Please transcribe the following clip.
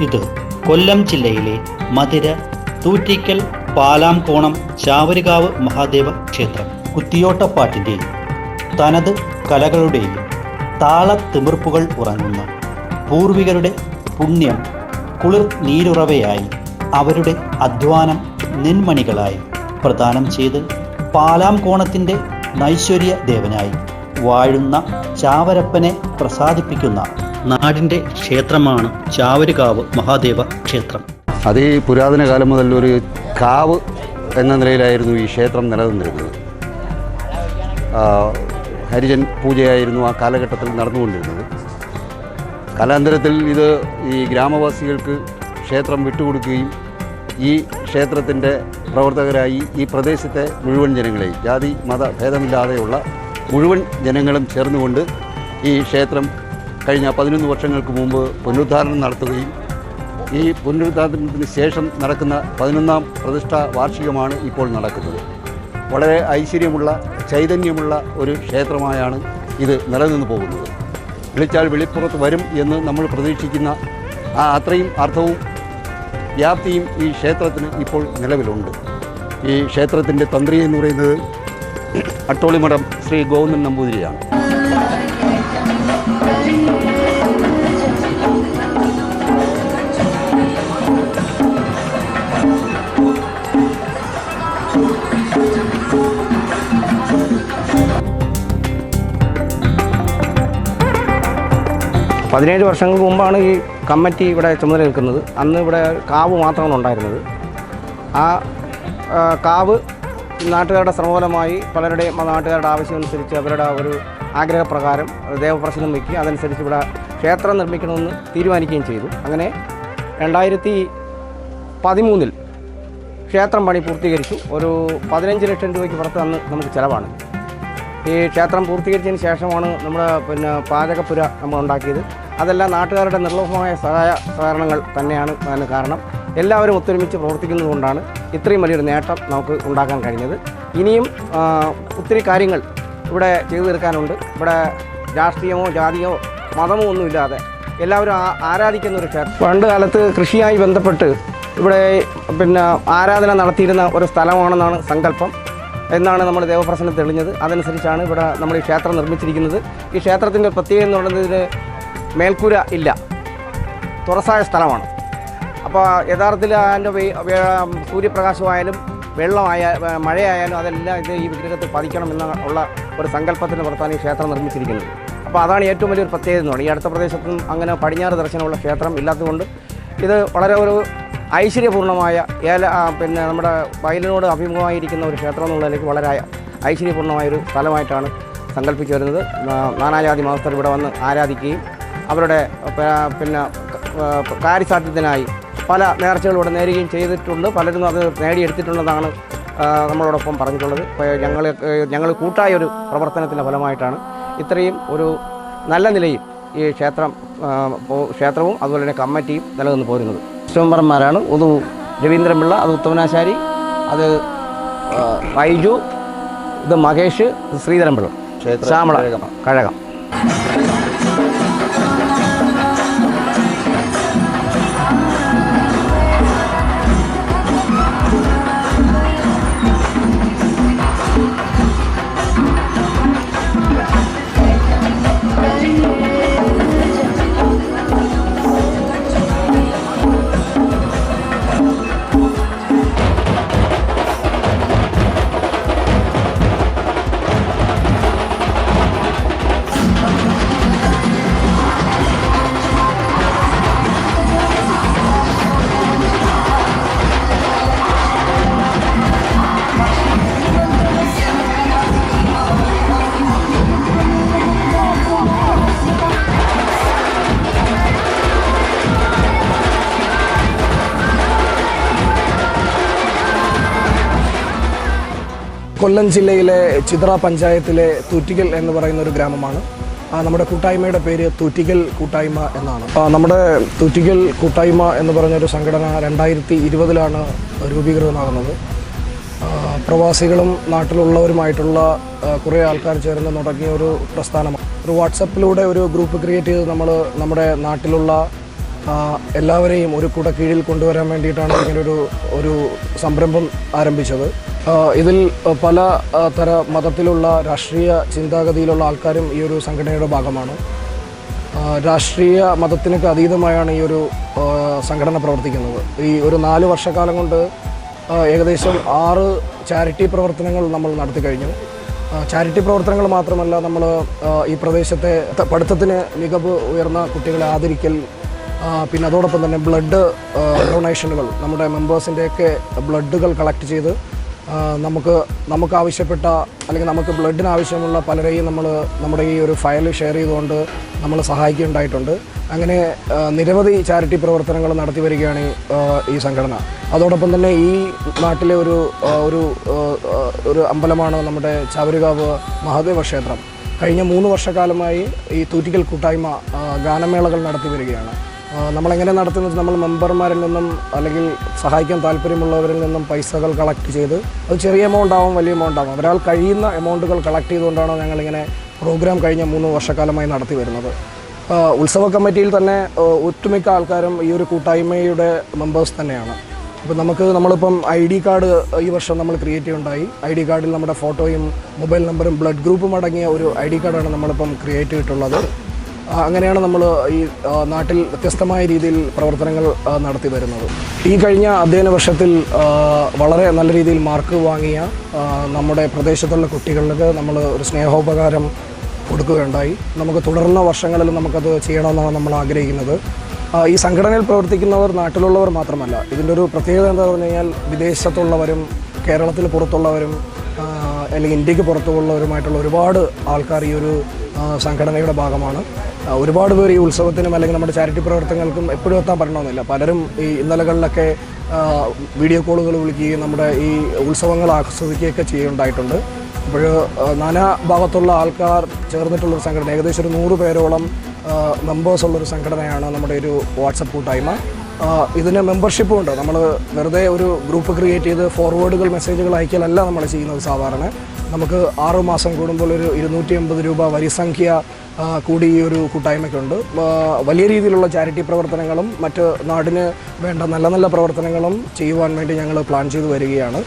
ഇത് കൊല്ലം ജില്ലയിലെ മധുര തൂറ്റിക്കൽ പാലാംകോണം ചാവരുകാവ് മഹാദേവ ക്ഷേത്രം കുത്തിയോട്ടപ്പാട്ടിന്റെയും തനത് കലകളുടെയും താളത്തിമിർപ്പുകൾ ഉറങ്ങുന്ന പൂർവികരുടെ പുണ്യം കുളിർ നീരുറവയായി അവരുടെ അധ്വാനം നിൻമണികളായി പ്രദാനം ചെയ്ത് പാലാംകോണത്തിന്റെ നൈശ്വര്യ ദേവനായി വാഴുന്ന ചാവരപ്പനെ പ്രസാദിപ്പിക്കുന്ന നാടിന്റെ ക്ഷേത്രമാണ് ചാവരുകാവ് മഹാദേവ ക്ഷേത്രം. അത് ഈ പുരാതന കാലം മുതൽ ഒരു കാവ് എന്ന നിലയിലായിരുന്നു ഈ ക്ഷേത്രം നിലനിന്നിരുന്നത്. ഹരിജൻ പൂജയായിരുന്നു ആ കാലഘട്ടത്തിൽ നടന്നുകൊണ്ടിരുന്നത്. കാലാന്തരത്തിൽ ഇത് ഈ ഗ്രാമവാസികൾക്ക് ക്ഷേത്രം വിട്ടുകൊടുക്കുകയും ഈ ക്ഷേത്രത്തിന്റെ പ്രവർത്തകരായി ഈ പ്രദേശത്തെ മുഴുവൻ ജനങ്ങളെയും ജാതി മത ഭേദമില്ലാതെയുള്ള മുഴുവൻ ജനങ്ങളും ചേർന്നുകൊണ്ട് ഈ ക്ഷേത്രം കഴിഞ്ഞ പതിനൊന്ന് വർഷങ്ങൾക്ക് മുമ്പ് പുനരുദ്ധാരണം നടത്തുകയും ഈ പുനരുദ്ധാരണത്തിന് ശേഷം നടക്കുന്ന പതിനൊന്നാം പ്രതിഷ്ഠാ വാർഷികമാണ് ഇപ്പോൾ നടക്കുന്നത്. വളരെ ഐശ്വര്യമുള്ള ചൈതന്യമുള്ള ഒരു ക്ഷേത്രമായാണ് ഇത് നിലനിന്ന് പോകുന്നത്. വിളിച്ചാൽ വെളിപ്പുറത്ത് വരും എന്ന് നമ്മൾ പ്രതീക്ഷിക്കുന്ന ആ അത്രയും അർത്ഥവും വ്യാപ്തിയും ഈ ക്ഷേത്രത്തിന് ഇപ്പോൾ നിലവിലുണ്ട്. ഈ ക്ഷേത്രത്തിന്റെ തന്ത്രി എന്ന് പറയുന്നത് അട്ടോളിമഠം ശ്രീ ഗോവിന്ദൻ നമ്പൂതിരിയാണ്. പതിനേഴ് വർഷങ്ങൾക്ക് മുമ്പാണ് ഈ കമ്മിറ്റി ഇവിടെ ചുമതല നിൽക്കുന്നത് അന്ന് ഇവിടെ കാവ് മാത്രമാണ് ഉണ്ടായിരുന്നത്. ആ കാവ് നാട്ടുകാരുടെ ശ്രമഫലമായി പലരുടെയും നാട്ടുകാരുടെ ആവശ്യമനുസരിച്ച് അവരുടെ ഒരു ആഗ്രഹപ്രകാരം ദേവപ്രശ്നം വയ്ക്കുക അതനുസരിച്ച് ഇവിടെ ക്ഷേത്രം നിർമ്മിക്കണമെന്ന് തീരുമാനിക്കുകയും ചെയ്തു. അങ്ങനെ രണ്ടായിരത്തി പതിമൂന്നിൽ ക്ഷേത്രം പണി പൂർത്തീകരിച്ചു. ഒരു പതിനഞ്ച് ലക്ഷം രൂപയ്ക്ക് പുറത്ത് അന്ന് നമുക്ക് ചിലവാണ്. ഈ ക്ഷേത്രം പൂർത്തീകരിച്ചതിന് ശേഷമാണ് നമ്മൾ പിന്നെ പാചകപ്പുര നമ്മൾ ഉണ്ടാക്കിയത്. അതെല്ലാം നാട്ടുകാരുടെ നിർലോഭമായ സഹായ സഹകരണങ്ങൾ തന്നെയാണ് അതിന് കാരണം. എല്ലാവരും ഒത്തൊരുമിച്ച് പ്രവർത്തിക്കുന്നതുകൊണ്ടാണ് ഇത്രയും വലിയൊരു നേട്ടം നമുക്ക് ഉണ്ടാക്കാൻ കഴിഞ്ഞത്. ഇനിയും ഒത്തിരി കാര്യങ്ങൾ ഇവിടെ ചെയ്തു തീർക്കാനുണ്ട്. ഇവിടെ രാഷ്ട്രീയമോ ജാതിയോ മതമോ ഒന്നുമില്ലാതെ എല്ലാവരും ആരാധിക്കുന്ന ഒരു ക്ഷേത്രം. പണ്ട് കാലത്ത് കൃഷിയായി ബന്ധപ്പെട്ട് ഇവിടെ പിന്നെ ആരാധന നടത്തിയിരുന്ന ഒരു സ്ഥലമാണെന്നാണ് സങ്കല്പം. എന്നാണ് നമ്മൾ ദേവപ്രശ്നം തെളിഞ്ഞത്. അതനുസരിച്ചാണ് ഇവിടെ നമ്മൾ ഈ ക്ഷേത്രം നിർമ്മിച്ചിരിക്കുന്നത്. ഈ ക്ഷേത്രത്തിന്റെ പ്രത്യേകത എന്ന് പറയുന്നത് ഇതിന് മേൽക്കൂര ഇല്ല. തുറസായ സ്ഥലമാണ്. അപ്പോൾ യഥാർത്ഥത്തിൽ അതിന്റെ സൂര്യപ്രകാശമായാലും വെള്ളമായ മഴയായാലും അതെല്ലാം ഇത് ഈ വിഗ്രഹത്തിൽ പതിക്കണം എന്ന ഉള്ള ഒരു സങ്കല്പത്തിന് പുറത്താണ് ഈ ക്ഷേത്രം നിർമ്മിച്ചിരിക്കുന്നത്. അപ്പോൾ അതാണ് ഏറ്റവും വലിയൊരു പ്രത്യേകത എന്ന് പറയുന്നത്. ഈ അടുത്ത പ്രദേശത്തും അങ്ങനെ പടിഞ്ഞാറ് ദർശനമുള്ള ക്ഷേത്രം ഇല്ലാത്തതുകൊണ്ട് ഇത് വളരെ ഒരു ഐശ്വര്യപൂർണമായ ഏല പിന്നെ നമ്മുടെ വയലിനോട് അഭിമുഖമായിരിക്കുന്ന ഒരു ക്ഷേത്രം എന്നുള്ളതിലേക്ക് വളരെ ഐശ്വര്യപൂർണമായൊരു സ്ഥലമായിട്ടാണ് സങ്കല്പിച്ചു വരുന്നത്. നാനാജാതി മതസ്ഥർ ഇവിടെ വന്ന് ആരാധിക്കുകയും അവരുടെ പിന്നെ കാര്യസാധ്യത്തിനായി പല നേർച്ചകളും ഇവിടെ നേരുകയും ചെയ്തിട്ടുണ്ട്. പലരും അത് നേടിയെടുത്തിട്ടുള്ളതാണ് നമ്മളോടൊപ്പം പറഞ്ഞിട്ടുള്ളത്. ഞങ്ങൾ ഞങ്ങൾ കൂട്ടായ ഒരു പ്രവർത്തനത്തിന്റെ ഫലമായിട്ടാണ് ഇത്രയും ഒരു നല്ല നിലയിൽ ഈ ക്ഷേത്രം ക്ഷേത്രവും അതുപോലെ തന്നെ കമ്മിറ്റിയും നിലനിന്ന് പോരുന്നത്. വിശ്വംബരന്മാരാണ് ഒന്ന് രവീന്ദ്രപിള്ള അത് ഉത്തമനാശാരി അത് റൈജു ഇത് മഹേഷ് ശ്രീധരൻപിള്ള ക്ഷേത്ര ശ്യാമള കഴകം. കൊല്ലം ജില്ലയിലെ ചിത്ര പഞ്ചായത്തിലെ തൂറ്റിക്കൽ എന്ന് പറയുന്ന ഒരു ഗ്രാമമാണ്. നമ്മുടെ കൂട്ടായ്മയുടെ പേര് തൂറ്റിക്കൽ കൂട്ടായ്മ എന്നാണ്. നമ്മുടെ തൂറ്റിക്കൽ കൂട്ടായ്മ എന്ന് പറഞ്ഞൊരു സംഘടന രണ്ടായിരത്തി ഇരുപതിലാണ് രൂപീകൃതമാകുന്നത്. പ്രവാസികളും നാട്ടിലുള്ളവരുമായിട്ടുള്ള കുറേ ആൾക്കാർ ചേർന്ന് തുടങ്ങിയ ഒരു പ്രസ്ഥാനമാണ്. ഒരു വാട്സപ്പിലൂടെ ഒരു ഗ്രൂപ്പ് ക്രിയേറ്റ് ചെയ്ത് നമ്മൾ നമ്മുടെ നാട്ടിലുള്ള എല്ലാവരെയും ഒരു കൂട കീഴിൽ കൊണ്ടുവരാൻ വേണ്ടിയിട്ടാണ് ഇങ്ങനെ ഒരു സംരംഭം ആരംഭിച്ചത്. ഇതിൽ പല തര മതത്തിലുള്ള രാഷ്ട്രീയ ചിന്താഗതിയിലുള്ള ആൾക്കാരും ഈ ഒരു സംഘടനയുടെ ഭാഗമാണ്. രാഷ്ട്രീയ മതത്തിനൊക്കെ അതീതമായാണ് ഈ ഒരു സംഘടന പ്രവർത്തിക്കുന്നത്. ഈ ഒരു നാല് വർഷക്കാലം കൊണ്ട് ഏകദേശം ആറ് ചാരിറ്റി പ്രവർത്തനങ്ങൾ നമ്മൾ നടത്തി കഴിഞ്ഞു. ചാരിറ്റി പ്രവർത്തനങ്ങൾ മാത്രമല്ല നമ്മൾ ഈ പ്രദേശത്തെ പഠിത്തത്തിന് മികവ് ഉയർന്ന കുട്ടികളെ ആദരിക്കൽ പിന്നെ അതോടൊപ്പം തന്നെ ബ്ലഡ് ഡൊണേഷനുകൾ നമ്മുടെ മെമ്പേഴ്സിന്റെയൊക്കെ ബ്ലഡുകൾ കളക്ട് ചെയ്ത് നമുക്ക് നമുക്ക് ആവശ്യപ്പെട്ട അല്ലെങ്കിൽ നമുക്ക് ബ്ലഡിന് ആവശ്യമുള്ള പലരെയും നമ്മൾ നമ്മുടെ ഈ ഒരു ഫയൽ ഷെയർ ചെയ്തുകൊണ്ട് നമ്മൾ സഹായിക്കുകയുണ്ടായിട്ടുണ്ട്. അങ്ങനെ നിരവധി ചാരിറ്റി പ്രവർത്തനങ്ങൾ നടത്തി വരികയാണ് ഈ, സംഘടന. അതോടൊപ്പം തന്നെ ഈ നാട്ടിലെ ഒരു ഒരു ഒരു അമ്പലമാണ് നമ്മുടെ ചാവരുകാവ് മഹാദേവ ക്ഷേത്രം. കഴിഞ്ഞ മൂന്ന് വർഷക്കാലമായി ഈ തൂറ്റിക്കൽ കൂട്ടായ്മ ഗാനമേളകൾ നടത്തി വരികയാണ്. നമ്മളെങ്ങനെ നടത്തുന്നത് നമ്മൾ മെമ്പർമാരിൽ നിന്നും അല്ലെങ്കിൽ സഹായിക്കാൻ താല്പര്യമുള്ളവരിൽ നിന്നും പൈസകൾ കളക്ട് ചെയ്ത് അത് ചെറിയ എമൗണ്ട് ആവും വലിയ എമൗണ്ട് ആവും. ഒരാൾ കഴിയുന്ന എമൗണ്ടുകൾ കളക്ട് ചെയ്തുകൊണ്ടാണ് ഞങ്ങളിങ്ങനെ പ്രോഗ്രാം കഴിഞ്ഞ മൂന്ന് വർഷക്കാലമായി നടത്തി വരുന്നത്. ഉത്സവ കമ്മിറ്റിയിൽ തന്നെ ഒട്ടുമിക്ക ആൾക്കാരും ഈ ഒരു കൂട്ടായ്മയുടെ മെമ്പേഴ്സ് തന്നെയാണ്. അപ്പോൾ നമുക്ക് നമ്മളിപ്പം ഐ ഡി കാർഡ് ഈ വർഷം നമ്മൾ ക്രിയേറ്റ് ചെയ്യുണ്ടായി ഐ ഡി കാർഡിൽ നമ്മുടെ ഫോട്ടോയും മൊബൈൽ നമ്പറും ബ്ലഡ് ഗ്രൂപ്പും അടങ്ങിയ ഒരു ഐ ഡി കാർഡാണ് നമ്മളിപ്പം ക്രിയേറ്റ് ചെയ്തിട്ടുള്ളത്. അങ്ങനെയാണ് നമ്മൾ ഈ നാട്ടിൽ വ്യത്യസ്തമായ രീതിയിൽ പ്രവർത്തനങ്ങൾ നടത്തി വരുന്നത്. ഈ കഴിഞ്ഞ അധ്യയന വർഷത്തിൽ വളരെ നല്ല രീതിയിൽ മാർക്ക് വാങ്ങിയ നമ്മുടെ പ്രദേശത്തുള്ള കുട്ടികൾക്ക് നമ്മൾ ഒരു സ്നേഹോപകാരം കൊടുക്കുകയുണ്ടായി. നമുക്ക് തുടർന്ന വർഷങ്ങളിൽ നമുക്കത് ചെയ്യണമെന്നാണ് നമ്മൾ ആഗ്രഹിക്കുന്നത്. ഈ സംഘടനയിൽ പ്രവർത്തിക്കുന്നവർ നാട്ടിലുള്ളവർ മാത്രമല്ല ഇതിന്റെ ഒരു പ്രത്യേകത എന്താ പറഞ്ഞു കഴിഞ്ഞാൽ വിദേശത്തുള്ളവരും കേരളത്തിന് പുറത്തുള്ളവരും അല്ലെങ്കിൽ ഇന്ത്യയ്ക്ക് പുറത്തുള്ളവരുമായിട്ടുള്ള ഒരുപാട് ആൾക്കാർ ഈ ഒരു സംഘടനയുടെ ഭാഗമാണ്. ഒരുപാട് പേർ ഈ ഉത്സവത്തിനും അല്ലെങ്കിൽ നമ്മുടെ ചാരിറ്റി പ്രവർത്തനങ്ങൾക്കും എപ്പോഴും എത്താൻ പറ്റണമെന്നില്ല പലരും ഈ ഇന്നലകളിലൊക്കെ വീഡിയോ കോളുകൾ വിളിക്കുകയും നമ്മുടെ ഈ ഉത്സവങ്ങൾ ആസ്വദിക്കുകയൊക്കെ ചെയ്യുണ്ടായിട്ടുണ്ട് അപ്പോൾ നാനാ ഭാഗത്തുള്ള ആൾക്കാർ ചേർന്നിട്ടുള്ളൊരു സംഘടന ഏകദേശം ഒരു നൂറ് പേരോളം മെമ്പേഴ്സ് ഉള്ളൊരു സംഘടനയാണ് നമ്മുടെ ഒരു വാട്സപ്പ് കൂട്ടായ്മ. ഇതിന് മെമ്പർഷിപ്പും ഉണ്ട്. നമ്മൾ വെറുതെ ഒരു ഗ്രൂപ്പ് ക്രിയേറ്റ് ചെയ്ത് ഫോർവേഡുകൾ മെസ്സേജുകൾ അയക്കലല്ല നമ്മൾ ചെയ്യുന്നത് സാധാരണ. നമുക്ക് ആറു മാസം കൂടുമ്പോൾ ഒരു ഇരുന്നൂറ്റി അമ്പത് രൂപ വരിസംഖ്യ കൂടി ഈ ഒരു കൂട്ടായ്മയ്ക്കുണ്ട്. വലിയ രീതിയിലുള്ള ചാരിറ്റി പ്രവർത്തനങ്ങളും മറ്റ് നാടിന് വേണ്ട നല്ല നല്ല പ്രവർത്തനങ്ങളും ചെയ്യുവാൻ വേണ്ടി ഞങ്ങൾ പ്ലാൻ ചെയ്തു വരികയാണ്.